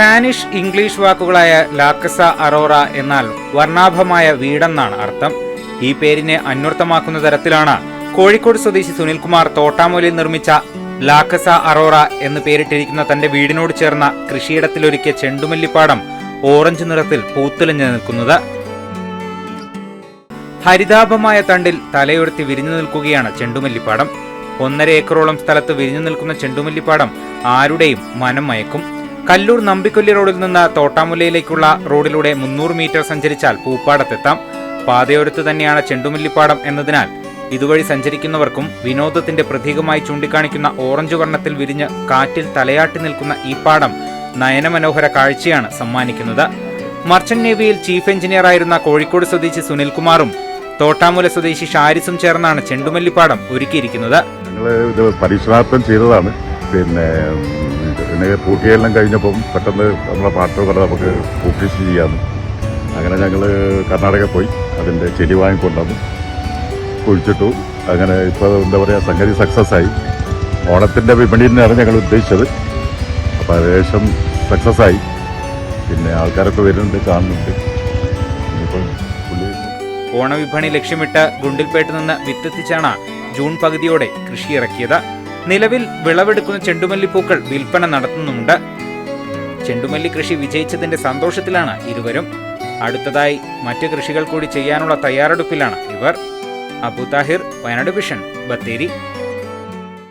Spanish English വാക്കുകളായ ലാക്കസ അറോറ എന്നാൽ വർണാഭമായ വീടെന്നാണ് അർത്ഥം. ഈ പേരിനെ അന്വർത്ഥമാക്കുന്ന തരത്തിലാണ് കോഴിക്കോട് സ്വദേശി സുനിൽകുമാർ തോട്ടാമൂലിൽ നിർമ്മിച്ച ലാക്കസ അറോറ എന്ന് പേരിട്ടിരിക്കുന്ന തന്റെ വീടിനോട് ചേർന്ന കൃഷിയിടത്തിലൊരുക്കിയ ചെണ്ടുമല്ലിപ്പാടം ഓറഞ്ച് നിറത്തിൽ പൂത്തുലഞ്ഞു നിൽക്കുന്നത്. ഹരിതാഭമായ തണ്ടിൽ തലയുയർത്തി വിരിഞ്ഞു നിൽക്കുകയാണ് ചെണ്ടുമല്ലിപ്പാടം. ഒന്നര ഏക്കറോളം സ്ഥലത്ത് വിരിഞ്ഞു നിൽക്കുന്ന ചെണ്ടുമല്ലിപ്പാടം ആരുടെയും മനം മയക്കും. കല്ലൂർ നമ്പിക്കൊല്ലി റോഡിൽ നിന്ന് തോട്ടാമുല്ലയിലേക്കുള്ള റോഡിലൂടെ മുന്നൂറ് മീറ്റർ സഞ്ചരിച്ചാൽ പൂപ്പാടത്തെത്താം. പാതയോരത്ത് തന്നെയാണ് ചെണ്ടുമല്ലിപ്പാടം എന്നതിനാൽ ഇതുവഴി സഞ്ചരിക്കുന്നവർക്കും വിനോദത്തിന്റെ പ്രതീകമായി ചൂണ്ടിക്കാണിക്കുന്ന ഓറഞ്ച് വർണത്തിൽ വിരിഞ്ഞ് കാറ്റിൽ തലയാട്ടി നിൽക്കുന്ന ഈ പാടം നയനമനോഹര കാഴ്ചയാണ് സമ്മാനിക്കുന്നത്. മർച്ചന്റ് നേവിയിൽ ചീഫ് എഞ്ചിനീയറായിരുന്ന കോഴിക്കോട് സ്വദേശി സുനിൽകുമാറും തോട്ടാമുല സ്വദേശി ഷാരിസും ചേർന്നാണ് ചെണ്ടുമല്ലിപ്പാടം ഒരുക്കിയിരിക്കുന്നത്. ഞങ്ങൾ ഇത് ചെയ്തതാണ്. പിന്നെ ഇതിന് പൂട്ടിയെല്ലാം കഴിഞ്ഞപ്പം പെട്ടെന്ന് നമ്മളെ പാട്ടോ പറഞ്ഞ് നമുക്ക് പൂക്കൃഷി ചെയ്യാമെന്ന് അങ്ങനെ ഞങ്ങൾ കർണാടക പോയി അതിന്റെ ചെടി വാങ്ങിക്കൊണ്ടുവന്നു. കുഴിച്ചിട്ടു. അങ്ങനെ ഇപ്പോൾ എന്താ പറയുക സംഗതി സക്സസ് ആയി. ഓണത്തിന്റെ വിപണി തന്നെയാണ് ഞങ്ങൾ ഉദ്ദേശിച്ചത്. അപ്പോൾ ഏകദേശം സക്സസ് ആയി. പിന്നെ ആൾക്കാരൊക്കെ വരുന്നുണ്ട് കാണുന്നുണ്ട്. ഓണവിപണി ലക്ഷ്യമിട്ട് ഗുണ്ടിൽപേട്ട് നിന്ന് വിത്തെത്തിച്ചാണ് ജൂൺ പകുതിയോടെ കൃഷി ഇറക്കിയത്. നിലവിൽ വിളവെടുക്കുന്ന ചെണ്ടുമല്ലിപ്പൂക്കൾ വിൽപ്പന നടത്തുന്നുമുണ്ട്. ചെണ്ടുമല്ലി കൃഷി വിജയിച്ചതിന്റെ സന്തോഷത്തിലാണ് ഇരുവരും. അടുത്തതായി മറ്റു കൃഷികൾ കൂടി ചെയ്യാനുള്ള തയ്യാറെടുപ്പിലാണ് ഇവർ. അബു താഹിർ വയനാട് വിഷൻ ബത്തേരി.